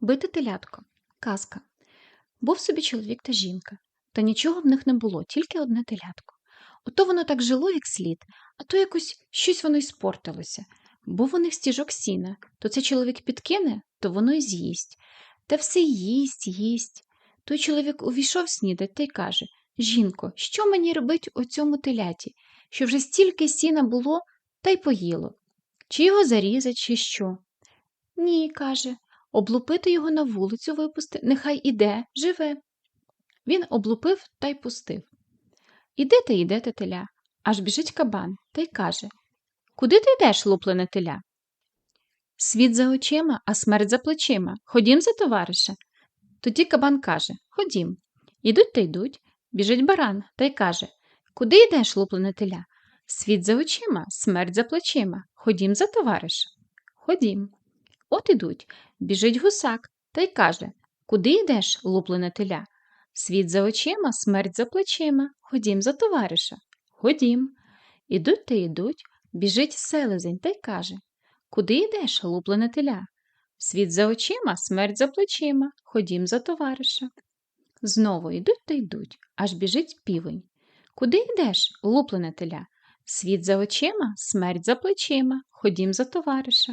Бити телятко. Казка. Був собі чоловік та жінка, та нічого в них не було, тільки одне телятко. Ото воно так жило, як слід, а то якось щось воно й спортилося. Був у них стіжок сіна, то це чоловік підкине, то воно й з'їсть. Та все їсть, їсть. Той чоловік увійшов снідать та й каже Жінко, що мені робить у цьому теляті, що вже стільки сіна було, та й поїло. Чи його зарізать, чи що? Ні, каже, облупити його на вулицю випусти, нехай іде, живе. Він облупив та й пустив. Іде та йде те теля, аж біжить кабан та й каже Куди ти йдеш, луплене теля? Світ за очима, а смерть за плечима. Ходім за товариша. Тоді кабан каже Ходім. Ідуть та йдуть, біжить баран та й каже Куди йдеш, луплене теля? Світ за очима, смерть за плечима. Ходім за товариша. Ходім. От ідуть, біжить гусак та й каже Куди йдеш, луплене теля? Світ за очима, смерть за плечима. Ходім за товариша. Ходім. Ідуть та йдуть, біжить селезень та й каже Куди йдеш, луплене теля? Світ за очима, смерть за плечима. Ходім за товариша. Знову йдуть та йдуть, аж біжить півень. Куди йдеш, луплене теля? Світ за очима, смерть за плечима. Ходім за товариша.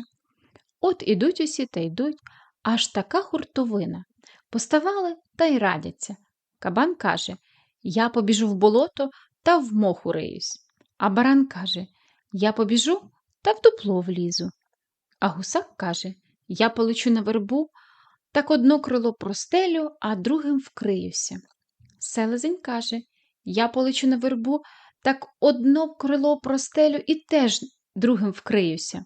От ідуть усі та йдуть, аж така хуртовина. Поставали та й радяться. Кабан каже Я побіжу в болото та в моху риюсь. А баран каже Я побіжу та в дупло влізу. А гусак каже Я полечу на вербу, так одно крило простелю, а другим вкриюся. Селезень каже Я полечу на вербу, так одно крило простелю і теж другим вкриюся.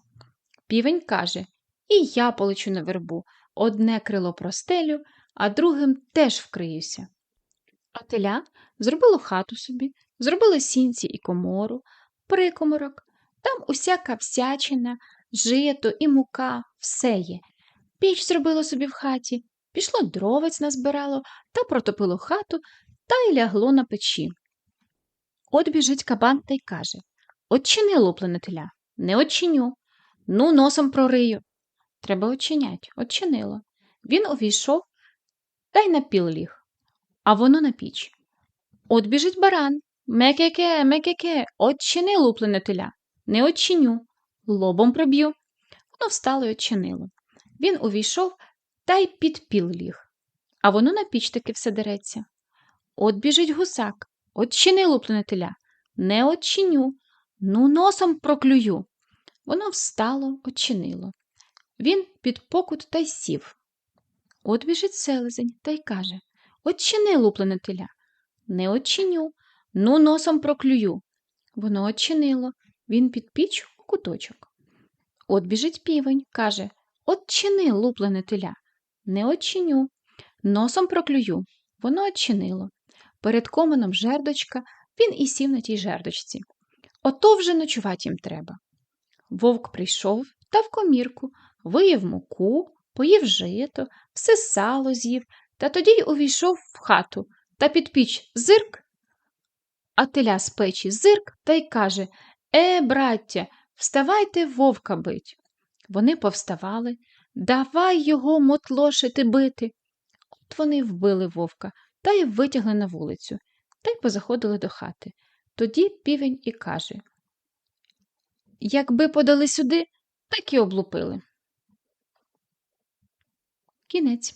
Півень каже І я полечу на вербу, одне крило простелю, а другим теж вкриюся. А теля зробило хату собі, зробило сінці і комору, прикоморок, там усяка всячина, жито і мука, все є. Піч зробило собі в хаті, пішло дровець назбирало та протопило хату та й лягло на печі. От біжить кабан та й каже Отчини, луплене теля, не очиню. Ну, носом прорию. Треба очинять, очинило. Він увійшов та й на піл ліг, а воно на піч. От біжить баран. Мекеке, мекеке, отчини, луплене теля. Не очиню, лобом приб'ю. Воно встало й очинило. Він увійшов та й під піл ліг, а воно на піч таки все дереться. От біжить гусак. Отчини, луплене теля. Не очиню, ну носом проклюю. Воно встало, очинило. Він під покут та й сів. От біжить селезень та й каже Отчини, луплене теля. Не очиню, ну носом проклюю. Воно очинило. Він під піч у куточок. От біжить півень, каже Отчини, луплене теля. Не очиню, носом проклюю. Воно очинило. Перед комином жердочка, він і сів на тій жердочці. Ото вже ночувати їм треба. Вовк прийшов та в комірку, виїв муку, поїв жито, все сало з'їв, та тоді й увійшов в хату та під піч зирк. А теля з печі зирк та й каже Е, браття, вставайте вовка бить. Вони повставали, давай його мотлошити бити. От вони вбили вовка та й витягли на вулицю, та й позаходили до хати. Тоді півень і каже Якби подали сюди, так і облупили. Кінець.